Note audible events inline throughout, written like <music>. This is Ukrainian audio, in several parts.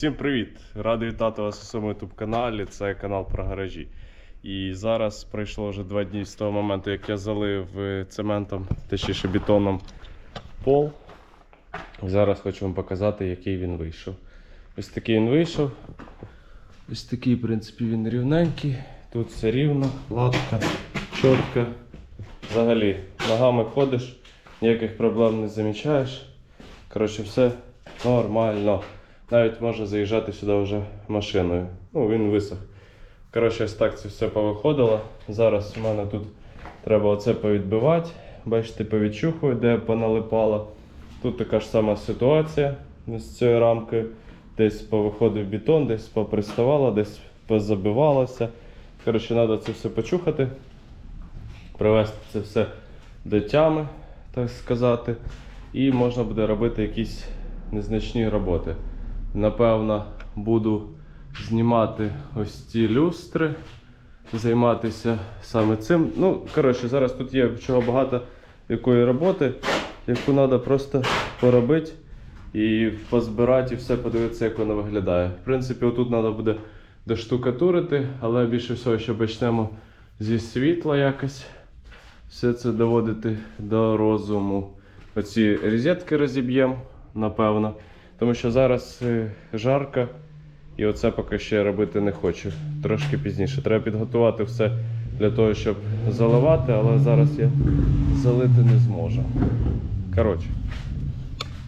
Всім привіт! Радий вітати вас у своєму youtube каналі. Це канал про гаражі. І зараз пройшло вже два дні з того моменту, як я залив е, цементом, точніше бетоном пол. Зараз хочу вам показати, який він вийшов. Ось такий він вийшов. Ось такий, в принципі, він рівненький. Тут все рівно, гладко, чітко. Взагалі, ногами ходиш, ніяких проблем не замічаєш. Коротше, все нормально. Навіть можна заїжджати сюди вже машиною. Ну, він висох. Коротше, ось так це все повиходило. Зараз у мене тут треба оце повідбивати. Бачите, повідчухую, де поналипало. Тут така ж сама ситуація з цією рамкою. Десь повиходив бетон, десь поприставало, десь позабивалося. Коротше, треба це все почухати, привести це все до тями, так сказати. І можна буде робити якісь незначні роботи. Напевно, буду знімати ось ці люстри, займатися саме цим. Ну, коротше, зараз тут є чого багато якої роботи, яку треба просто поробити і позбирати, і все подивитися, як воно виглядає. В принципі, отут треба буде доштукатурити, але більше всього, що почнемо зі світла якось. Все це доводити до розуму. Оці розетки розіб'ємо, напевно. Тому що зараз е, жарко, і оце поки ще робити не хочу. Трошки пізніше. Треба підготувати все для того, щоб заливати, але зараз я залити не зможу. Коротше.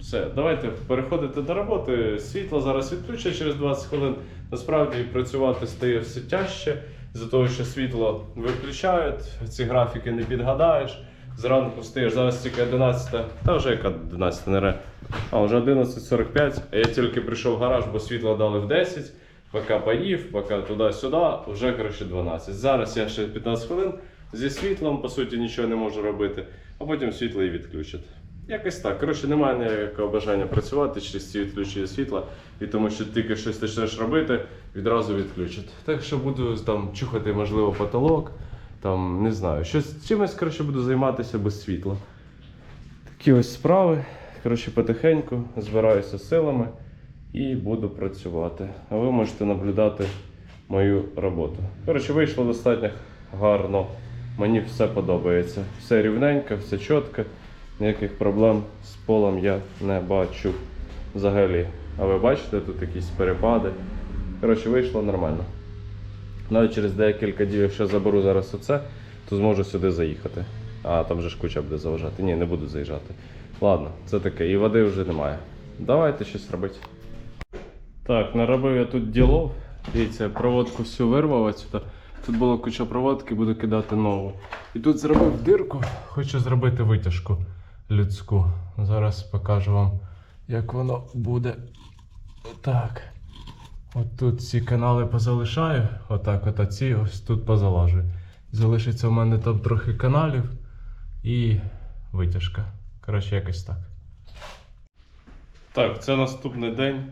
Все, давайте переходити до роботи. Світло зараз відключать через 20 хвилин. Насправді працювати стає все тяжче, з-за того, що світло виключають, ці графіки не підгадаєш. Зранку встаєш, зараз тільки 11, та вже яка 11 не ре. А вже 11.45, а я тільки прийшов в гараж, бо світло дали в 10, поки поїв, поки туди-сюди, вже коротше 12. Зараз я ще 15 хвилин зі світлом, по суті, нічого не можу робити, а потім світло і відключать. Якось так. Коротше, немає ніякого бажання працювати через ці відключення світла, і тому що тільки щось почнеш робити, відразу відключать. Так що буду там чухати, можливо, потолок, там не знаю, щось чимось коротше, буду займатися без світла. Такі ось справи. Коротше, потихеньку збираюся силами і буду працювати. А ви можете наблюдати мою роботу. Коротше, вийшло достатньо гарно. Мені все подобається. Все рівненько, все чітко. Ніяких проблем з полом я не бачу взагалі. А ви бачите, тут якісь перепади. Коротше, вийшло нормально. Навіть через декілька днів, якщо заберу зараз оце, то зможу сюди заїхати. А там же ж куча буде заважати. Ні, не буду заїжджати. Ладно, це таке, і води вже немає. Давайте щось робити. Так, наробив я тут ділов. Дивіться, проводку всю вирвав отсюди. Тут була куча проводки, буду кидати нову. І тут зробив дирку, хочу зробити витяжку людську. Зараз покажу вам, як воно буде. Так. От тут ці канали позалишаю, отак, от а ці ось тут позалажую. Залишиться в мене там трохи каналів і витяжка. Коротше, якось так. Так, це наступний день.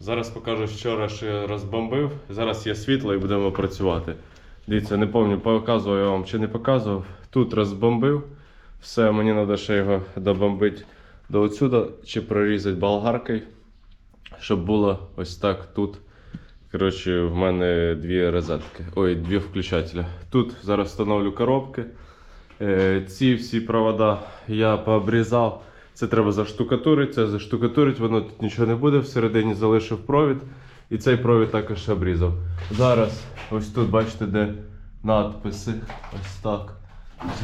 Зараз покажу вчора, я розбомбив. Зараз є світло і будемо працювати. Дивіться, не пам'ятаю, показував я вам чи не показував. Тут розбомбив. Все, мені треба ще його добомбити до отсюда чи прорізати болгаркою, щоб було ось так тут. Коротше, в мене дві розетки. Ой, дві включателя. Тут зараз встановлю коробки. Е, Ці всі провода я пообрізав. Це треба заштукатурити, це заштукатурити, воно тут нічого не буде. Всередині залишив провід. І цей провід також обрізав. Зараз ось тут бачите, де надписи. Ось так.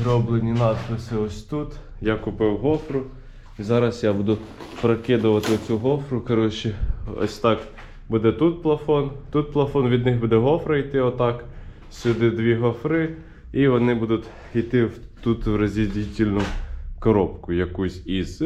Зроблені надписи ось тут. Я купив гофру. І зараз я буду прокидувати цю гофру. Коротше, ось так буде тут плафон. Тут плафон, від них буде гофра йти отак. Сюди дві гофри. І вони будуть йти в- тут в роздільну коробку якусь із.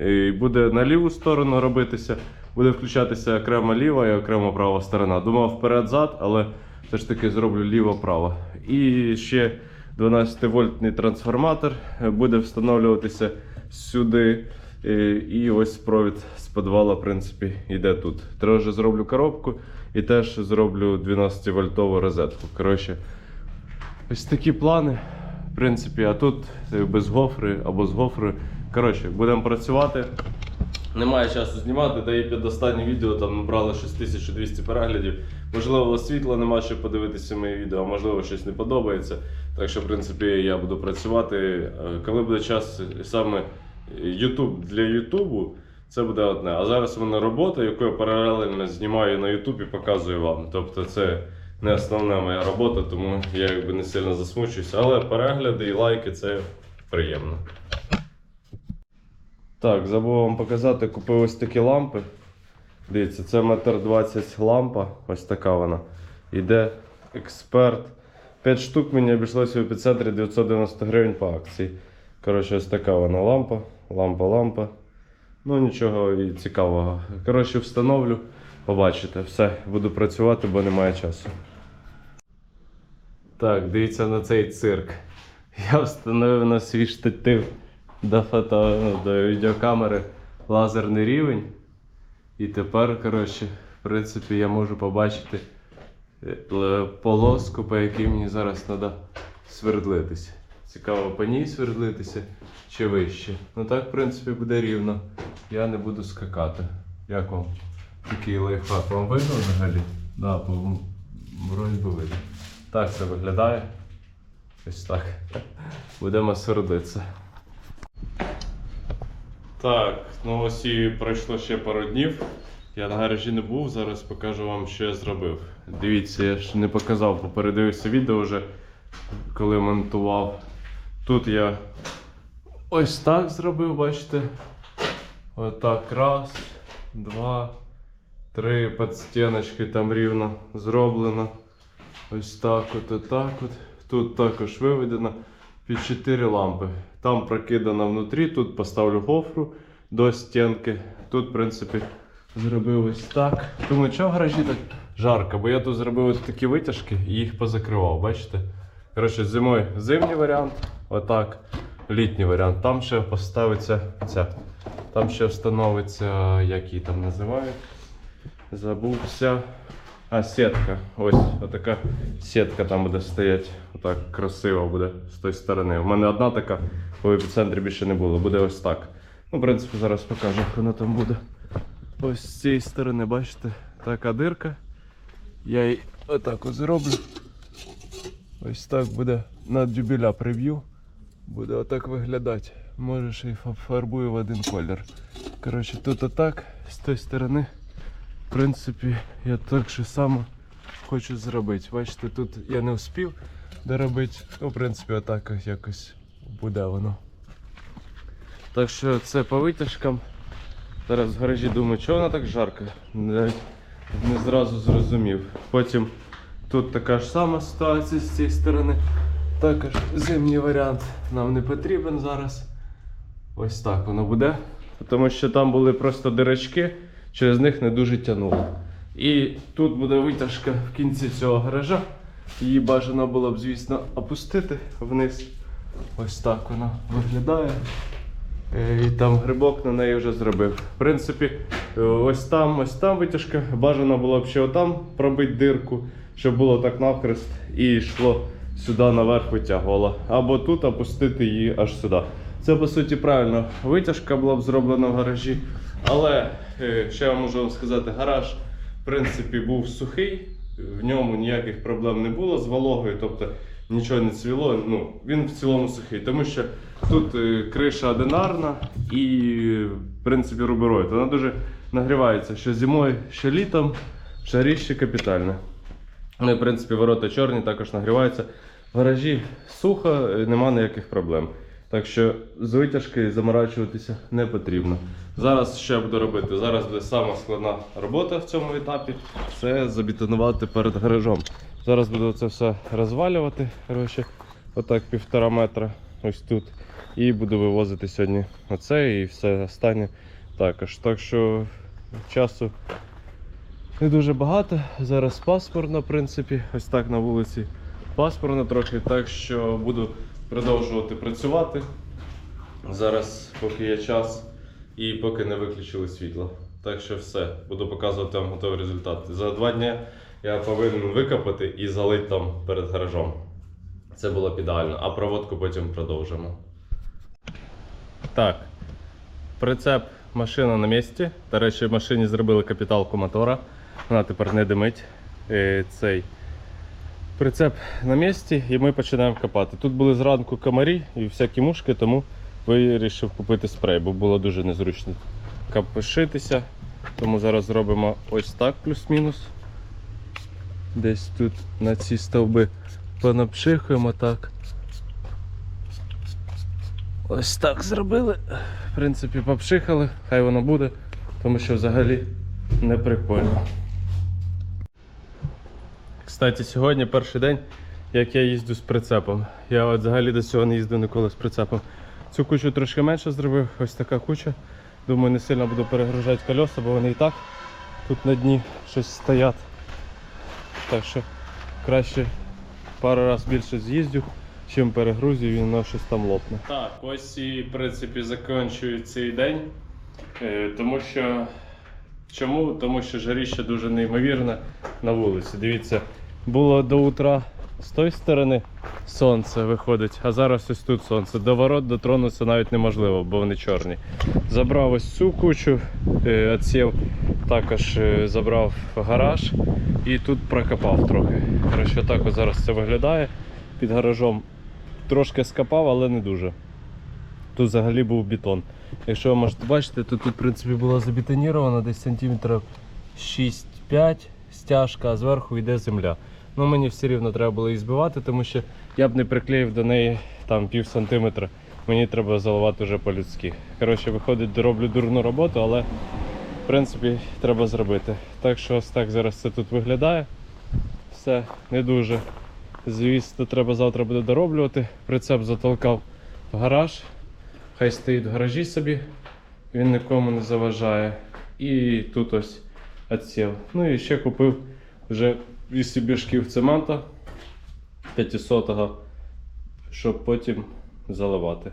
І буде на ліву сторону робитися, буде включатися окремо ліва і окремо права сторона. Думав вперед-зад, але все ж таки зроблю ліво-право. І ще 12-вольтний трансформатор е, буде встановлюватися сюди. Е, І ось провід з підвала, в принципі, йде тут. Теж зроблю коробку і теж зроблю 12-вольтову розетку. Коротше, Ось такі плани, в принципі, а тут е, без гофри або з гофри. Коротше, будемо працювати. Немає часу знімати, та і під останнє відео там набрало щось 1200 переглядів. Можливо, світла нема, щоб подивитися мої відео, а можливо, щось не подобається. Так що, в принципі, я буду працювати. Е, Коли буде час саме YouTube для Ютубу, це буде одне. А зараз у мене робота, яку я паралельно знімаю на YouTube і показую вам. Тобто це не основна моя робота, тому я якби не сильно засмучуюся. Але перегляди і лайки це приємно. Так, забув вам показати, купив ось такі лампи. Дивіться, це метр 20 лампа, ось така вона. Іде експерт. 5 штук мені обійшлося в епіцентрі 990 гривень по акції. Коротше, ось така вона лампа, лампа, лампа. Ну нічого і цікавого. Коротше, встановлю, побачите. Все, буду працювати, бо немає часу. Так, дивіться на цей цирк. Я встановив на свій штатив до фото, ну, до відеокамери лазерний рівень. І тепер, коротше, в принципі, я можу побачити е, полоску, по якій мені зараз треба свердлитися. Цікаво, по ній свердлитися чи вище. Ну так, в принципі, буде рівно. Я не буду скакати. Як вам такий лайфхак? Вам видно взагалі? Да, по би видно. Так це виглядає. Ось так. Будемо свердлитися. Так, ну ось і пройшло ще пару днів. Я на гаражі не був, зараз покажу вам, що я зробив. Дивіться, я ж не показав, бо відео вже, коли монтував. Тут я ось так зробив, бачите. Отак, раз, два, три подстіночки там рівно зроблено. Ось так от, отак от. Тут також виведено під 4 лампи. Там прокидано внутрі, тут поставлю гофру до стінки. Тут, в принципі, зробив ось так. Думаю, чого в гаражі так жарко, бо я тут зробив ось такі витяжки і їх позакривав, бачите? Коротше, зимою зимній варіант, отак. Літній варіант. Там ще поставиться ця. Там ще встановиться, як її там називають. Забувся. А, сітка. Ось отака сітка там буде стояти. Отак красиво буде з тої сторони. У мене одна така, в епіцентрі більше не було. Буде ось так. Ну, в принципі, зараз покажу, як воно там буде. Ось з цієї сторони, бачите, така дирка. Я її отак ось зроблю. Ось так буде на дюбіля приб'ю. Буде отак виглядати. Може ще й фарбую в один колір. Коротше, тут отак, з тої сторони. В принципі, я так же само хочу зробити. Бачите, тут я не встиг доробити. Ну, в принципі, отак якось буде воно. Так що це по витяжкам. Зараз в гаражі думаю, чого воно так жарко. Навіть не зразу зрозумів. Потім тут така ж сама ситуація з цієї сторони. Також зимній варіант нам не потрібен зараз. Ось так воно буде. Тому що там були просто дирочки, через них не дуже тягнуло. І тут буде витяжка в кінці цього гаража. Її бажано було б, звісно, опустити вниз. Ось так воно виглядає. Е, І там грибок на неї вже зробив. В принципі, е, ось там, ось там витяжка. Бажано було б ще отам пробити дирку, щоб було так навхрест і йшло сюди наверх витягувало. Або тут опустити її аж сюди. Це по суті правильно. Витяжка була б зроблена в гаражі. Але ще я можу вам сказати, гараж в принципі був сухий, в ньому ніяких проблем не було з вологою, тобто нічого не цвіло. Ну, він в цілому сухий, тому що тут е, криша одинарна і, в принципі, рубероїд. Вона дуже нагрівається що зимою, що літом, жаріще капітальне. Ну і, в принципі, ворота чорні також нагріваються. В гаражі сухо, е, нема ніяких проблем. Так що з витяжки заморачуватися не потрібно. Зараз що я буду робити? Зараз буде сама складна робота в цьому етапі. Це забетонувати перед гаражом. Зараз буду це все розвалювати. Коротше, отак півтора метра ось тут. І буду вивозити сьогодні оце і все останнє також. Так що часу не дуже багато. Зараз пасмурно, в принципі, ось так на вулиці. Пасмурно трохи, так що буду продовжувати працювати. Зараз, поки є час і поки не виключили світло. Так що все, буду показувати вам готовий результат. За два дні я повинен викопати і залити там перед гаражом. Це було б ідеально, а проводку потім продовжимо. Так, прицеп машина на місці. До речі, в машині зробили капіталку мотора. Вона тепер не димить. Е, Цей прицеп на місці і ми починаємо копати. Тут були зранку комарі і всякі мушки, тому вирішив купити спрей, бо було дуже незручно капшитися. Тому зараз зробимо ось так плюс-мінус. Десь тут на ці стовби понапшихуємо так. Ось так зробили. В принципі, попшихали, хай воно буде, тому що взагалі не прикольно. Кстати, сьогодні перший день, як я їздю з прицепом. Я от взагалі до цього не їздив ніколи з прицепом. Цю кучу трошки менше зробив, ось така куча. Думаю, не сильно буду перегружати колеса, бо вони і так тут на дні щось стоять. Так що краще пару разів більше з'їздю, чим перегрузю і воно щось там лопне. Так, ось і в принципі закінчую цей день. Е, Тому що. Чому? Тому що жаріще дуже неймовірне на вулиці. Дивіться, було до утра з тої сторони сонце виходить, а зараз ось тут сонце. До ворот дотронутися навіть неможливо, бо вони чорні. Забрав ось цю кучу, е, отсів, також е, забрав гараж і тут прокопав трохи. Коротше, так ось зараз це виглядає. Під гаражом трошки скопав, але не дуже. Тут взагалі був бетон. Якщо ви можете бачити, то тут в принципі була забетонірована десь сантиметрів 6-5 стяжка, а зверху йде земля. Ну мені все рівно треба було її збивати, тому що я б не приклеїв до неї там пів сантиметра. Мені треба заливати вже по-людськи. Коротше, виходить, роблю дурну роботу, але в принципі треба зробити. Так що ось так зараз це тут виглядає. Все не дуже. Звісно, треба завтра буде дороблювати. Прицеп затолкав в гараж. Хай стоїть в гаражі собі, він нікому не заважає. І тут ось відсів. Ну і ще купив вже 200 біжків цемента 500-го, щоб потім заливати.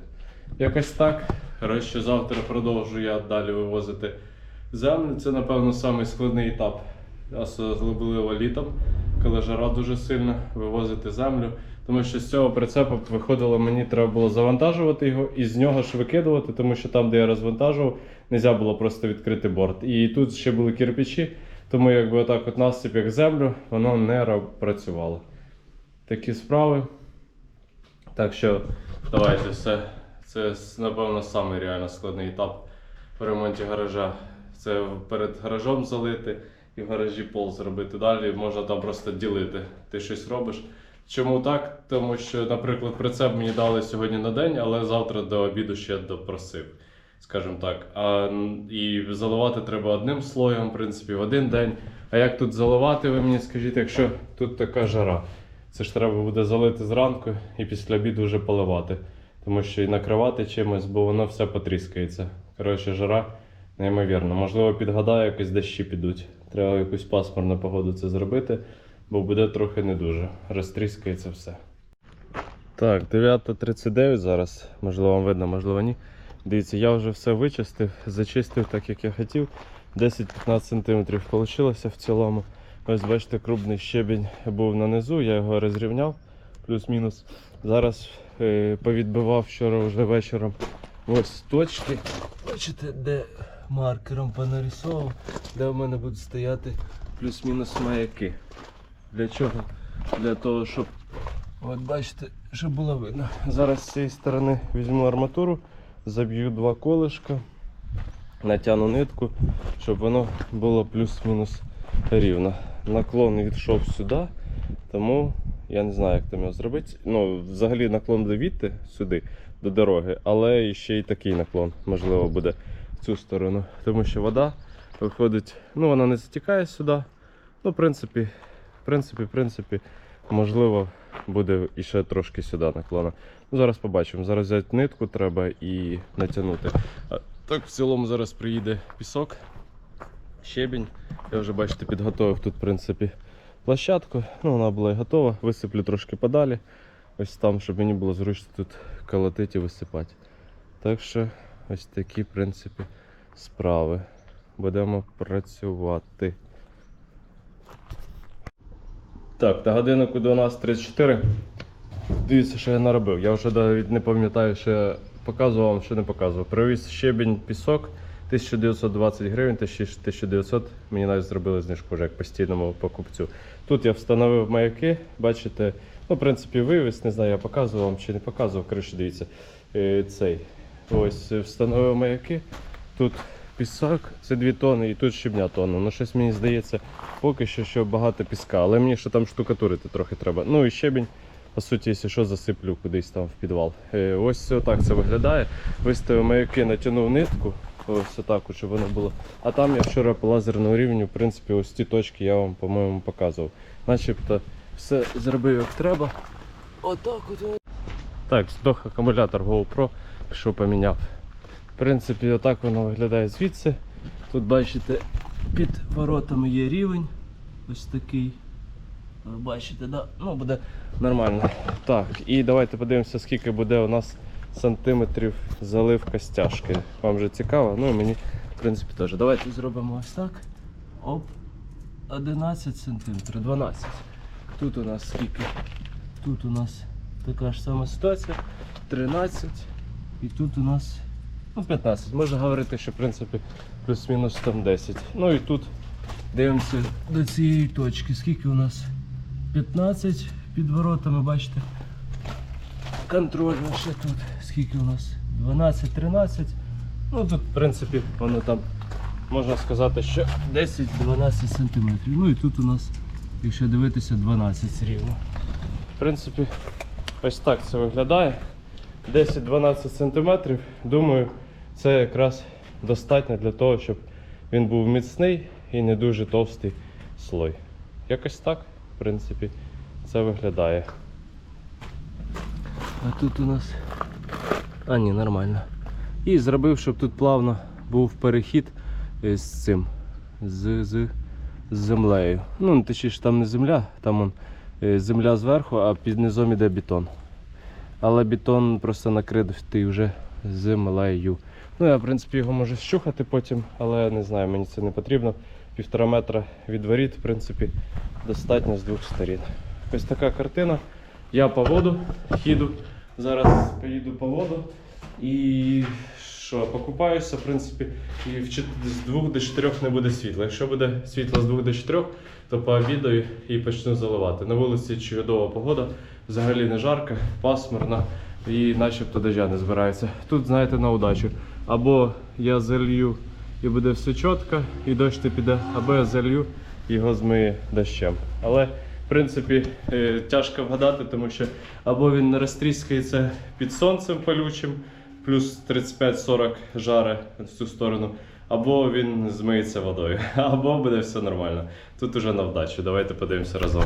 Якось так. Коротше, завтра продовжу я далі вивозити землю. Це, напевно, самий складний етап, особливо літом, коли жара дуже сильна, вивозити землю. Тому що з цього прицепу виходило, мені треба було завантажувати його і з нього ж викидувати, тому що там, де я розвантажував, не можна було просто відкрити борт. І тут ще були кирпичі, тому якби отак от насип як землю, воно не працювало. Такі справи. Так що давайте все. Це напевно самий реально складний етап в ремонті гаража. Це перед гаражом залити і в гаражі пол зробити. Далі можна там просто ділити. Ти щось робиш. Чому так? Тому що, наприклад, прицеп мені дали сьогодні на день, але завтра до обіду ще допросив. Скажімо так. А, і заливати треба одним слоєм, в принципі, в один день. А як тут заливати, ви мені скажіть, якщо тут така жара? Це ж треба буде залити зранку і після обіду вже поливати. Тому що і накривати чимось, бо воно все потріскається. Коротше, жара неймовірна. Можливо, підгадаю, якось дощі підуть. Треба якусь пасмурну погоду це зробити, бо буде трохи не дуже. Розтріскається все. Так, 9.39 зараз. Можливо, вам видно, можливо, ні. Дивіться, я вже все вичистив, зачистив так, як я хотів. 10-15 см вийшло в цілому. Ось бачите, крупний щебінь був на низу, я його розрівняв, плюс-мінус. Зараз е, повідбивав вчора вже вечором ось точки. Бачите, де маркером понарисовував, де в мене будуть стояти плюс-мінус маяки. Для чого? Для того, щоб От бачите, щоб було видно. Зараз з цієї сторони візьму арматуру, заб'ю два колишка, натягну нитку, щоб воно було плюс-мінус рівно. Наклон відійшов сюди, тому я не знаю, як там його зробити. Ну, взагалі наклон буде відти сюди, до дороги, але ще й такий наклон, можливо, буде в цю сторону. Тому що вода виходить, ну вона не затікає сюди. Ну, в принципі, в принципі, в принципі, можливо, буде і ще трошки сюди наклона. Ну, зараз побачимо. Зараз взяти нитку треба і натягнути. А так в цілому зараз приїде пісок, щебінь. Я вже бачите, підготовив тут, в принципі, площадку. Ну, вона була і готова. Висиплю трошки подалі. Ось там, щоб мені було зручно тут колотити і висипати. Так що ось такі, в принципі, справи. Будемо працювати. Так, на годиннику 12.34. Дивіться, що я наробив. Я вже навіть не пам'ятаю, що я показував вам, що не показував. Привіз щебінь, пісок 1920 гривень, 1900 мені навіть зробили знижку вже як постійному покупцю. Тут я встановив маяки, бачите, ну, в принципі, вивіз, не знаю, я показував вам чи не показував, коротше, дивіться, е, цей. Ось е, встановив маяки. Тут пісок, це 2 тони, і тут щебня тонна. Ну, щось мені здається, поки що, що багато піска, але мені ще там штукатурити трохи треба. Ну і щебінь, по суті, якщо що, засиплю кудись там в підвал. Е, ось отак це виглядає. Виставив маяки, натягнув нитку. Ось отак, щоб воно було. А там я вчора по лазерному рівню, в принципі, ось ті точки я вам, по-моєму, показував. Начебто все зробив як треба. Отак от. Так, здох акумулятор GoPro, що поміняв. В принципі, отак воно виглядає звідси. Тут бачите, під воротами є рівень. Ось такий. Ви бачите, да? ну буде нормально. Так, і давайте подивимося, скільки буде у нас сантиметрів заливка стяжки. Вам же цікаво, ну і мені в принципі теж. Давайте зробимо ось так. Оп. 11 сантиметрів, 12. Тут у нас скільки? Тут у нас така ж сама ситуація. 13. І тут у нас ну, 15. Можна говорити, що в принципі плюс-мінус там 10. Ну і тут дивимося до цієї точки. Скільки у нас? 15 під воротами, бачите. Контрольно ще тут. Скільки у нас? 12-13. Ну тут, в принципі, воно там можна сказати, що 10-12 см. Ну і тут у нас, якщо дивитися, 12 рівно. В принципі, ось так це виглядає. 10-12 см. Думаю, це якраз достатньо для того, щоб він був міцний і не дуже товстий слой. Якось так, в принципі, це виглядає. А тут у нас. А, ні, нормально. І зробив, щоб тут плавно був перехід е, з цим. З, з, з землею. Ну, точніше, там не земля, там он, е, земля зверху, а під низом іде бетон. Але бетон просто накритий вже землею. Ну, я, в принципі, його можу щухати потім, але не знаю, мені це не потрібно. Півтора метра від воріт, в принципі, достатньо з двох сторін. Ось така картина. Я по воду їду. Зараз поїду по воду і що, покупаюся, в принципі, і з 2 до 4 не буде світла. Якщо буде світло з 2 до 4, то пообідаю і почну заливати. На вулиці чудова погода, взагалі не жарко, пасмурно і начебто дождя не збирається. Тут, знаєте, на удачу. Або я залью і буде все чітко, і дощ не піде, або я залью і його змиє дощем. Але в принципі е, тяжко вгадати, тому що або він не розтріскається під сонцем палючим, плюс 35-40 жари в цю сторону, або він змиється водою, <laughs> або буде все нормально. Тут уже на вдачу. Давайте подивимося разом.